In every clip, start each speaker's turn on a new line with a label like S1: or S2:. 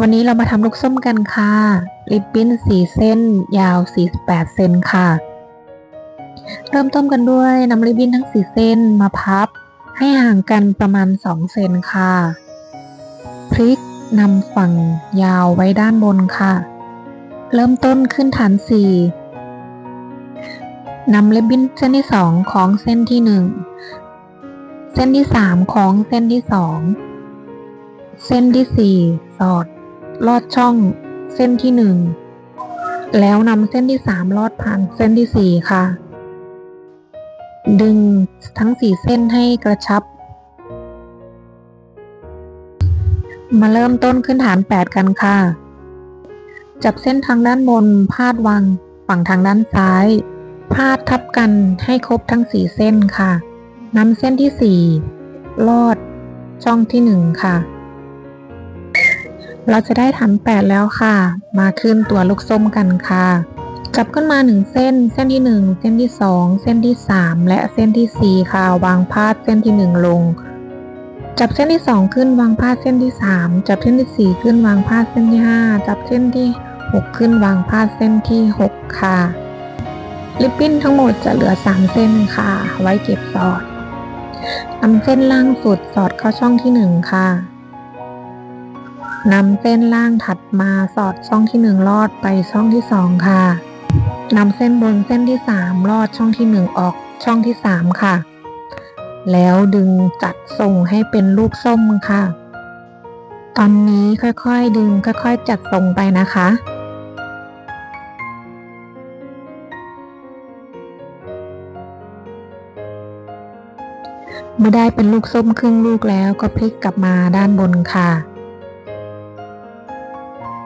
S1: วันนี้เรามาทำลูกส้มกันค่ะ ริบบิ้นสีเส้น ยาว 48 เซนค่ะ เริ่มต้นกันด้วยนำริบบิ้นทั้งสีเส้นมาพับ ให้ห่างกันประมาณ 2 เซนค่ะ พลิกนำฝั่งยาวไว้ด้านบนค่ะ เริ่มต้นขึ้นฐานสีนำริบบิ้นเส้นที่ 2 ของเส้นที่ 1 เส้นที่ 3 ของเส้นที่ 2เส้นที่4สอด ลอดช่องเส้นที่1แล้วนำเส้นที่3ลอดผ่านเส้นที่4ค่ะ ดึงทั้ง4เส้นให้กระชับ มาเริ่มต้นขึ้นฐาน8กันค่ะ จับเส้นทางด้านบนพาดวางฝั่งทางด้านซ้าย พาดทับกันให้ครบทั้ง4เส้นค่ะนำเส้นที่4ลอดช่องที่1ค่ะ เราจะได้ฐานแปดแล้วค่ะ มาขึ้นตัวลูกส้มกันค่ะ จับขึ้นมาหนึ่งเส้น เส้นที่หนึ่งเส้นที่สองเส้นที่สามและเส้นที่สี่ค่ะ วางพาดเส้นที่หนึ่งลง จับเส้นที่สองขึ้นวางพาดเส้นที่สามจับเส้นที่สี่ขึ้นวางพาดเส้นที่ห้าจับเส้นที่หกขึ้นวางพาดเส้นที่หกค่ะริบบิ้นทั้งหมดจะเหลือสามเส้นค่ะ ไว้เก็บสอดนำเส้นล่างสุดสอดเข้าช่องที่หนึ่งค่ะ นำเส้นล่างถัดมาสอดช่องที่หนึ่งลอดไปช่องที่สองค่ะนำเส้นบนเส้นที่สามลอดช่องที่หนึ่งออกช่องที่สามค่ะ แล้วดึงจัดส่งให้เป็นรูปส้มค่ะ ตอนนี้ค่อยๆดึงค่อย ๆ จัดทรงไปนะคะเมื่อได้เป็นลูกส้มครึ่งลูกแล้วก็พลิกกลับมาด้านบนค่ะ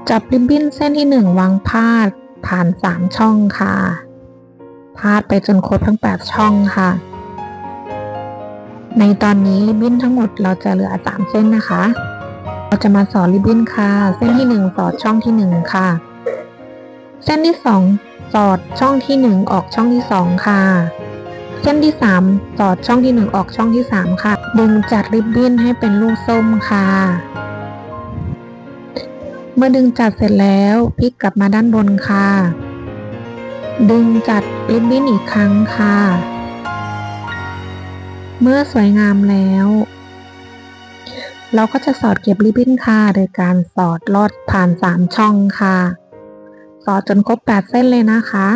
S1: จับริบบิ้นเส้นที่หนึ่งวางพาดผ่านสามช่องค่ะ พาดไปจนครบทั้งแปดช่องค่ะ ในตอนนี้ริบบิ้นทั้งหมดเราจะเหลือสามเส้นนะคะ เราจะมาสอดริบบิ้นค่ะ เส้นที่หนึ่งสอดช่องที่หนึ่งค่ะ เส้นที่สองสอดช่องที่หนึ่งออกช่องที่สองค่ะ เส้นที่สามสอดช่องที่หนึ่งออกช่องที่สามค่ะ ดึงจัดริบบิ้นให้เป็นลูกส้มค่ะ เมื่อดึงจัดเสร็จแล้วพลิกกลับมาด้านบนค่ะ ดึงจัดริบบิ้นอีกครั้งค่ะ เมื่อสวยงามแล้ว เราก็จะสอดเก็บริบบิ้นค่ะ โดยการสอดลอดผ่านสามช่องค่ะ สอดจนครบแปดเส้นเลยนะคะ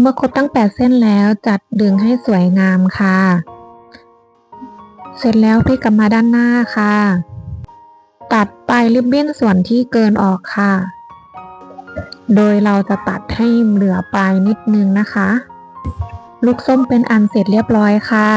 S1: เมื่อครบทั้ง 8 เส้นแล้วจัดดึงให้สวยงามค่ะ เสร็จแล้วพลิกกลับมาด้านหน้าค่ะ ตัดปลายริบบิ้นส่วนที่เกินออกค่ะ โดยเราจะตัดให้เหลือปลายนิดนึงนะคะ ลูกส้มเป็นอันเสร็จเรียบร้อยค่ะ